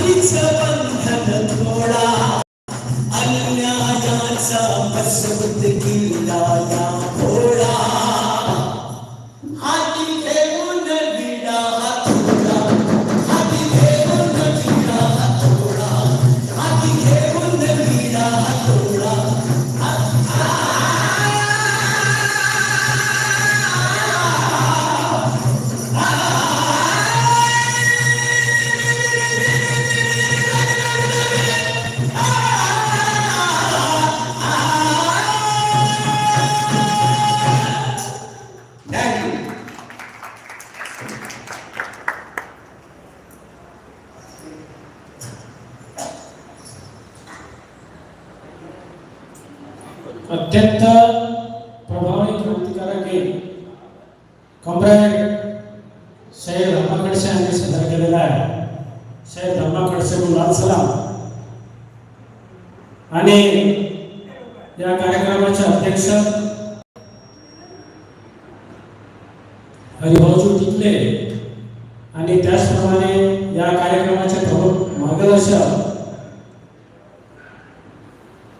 जातीच बंधन थोडा अन्यायाचा मसूद किल्ला या अत्यंत प्रभावी क्रांतिकारक कॉम्रेड शहीद धर्मा यांनी सादर केलेला आहे. शहीद धर्मा खडसे लाल सलाम. आणि या कार्यक्रमाचे अध्यक्ष हरिभाऊ टिकले आणि त्याचप्रमाणे या कार्यक्रमाचे प्रमुख मार्गदर्शक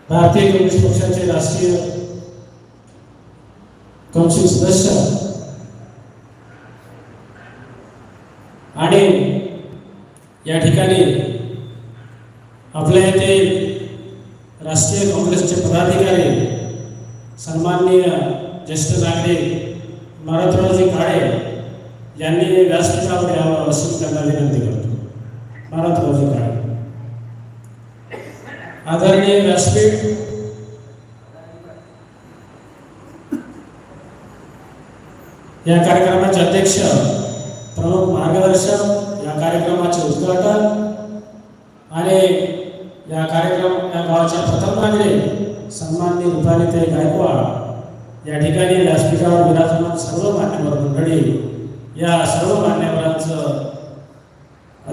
भारतीय कम्युनिस्ट पक्षाचे राष्ट्रीय कौन्सिल सदस्य आणि या ठिकाणी आपल्या येथे राष्ट्रीय काँग्रेसचे पदाधिकारी सन्माननीय ज्येष्ठ नागरिक मारुतरावजी काळे यांनी व्यासपीठावर यावं त्यांना विनंती करतो. मारुतरावजी काळे आदरणीय व्यासपीठ. या कार्यक्रमाचे अध्यक्ष प्रमुख मार्गदर्शक या कार्यक्रमाचे उद्घाटन आणि या कार्यक्रम या गावाच्या प्रथम नागरिक सन्मान्य रुपालीताई गायकवाड या ठिकाणी व्यासपीठावर विराजमान सर्व मान्यवर मंडळी या सर्व मान्यवरांचं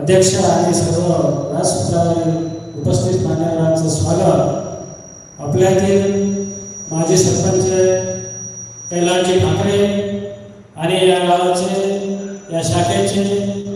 अध्यक्ष आणि सर्व राजसूत्रावरील उपस्थित मान्यवरांचं स्वागत. आपल्यातील माजी सरपंच कैलाजी ठाकरे आणि या गावाचे या शाखेचे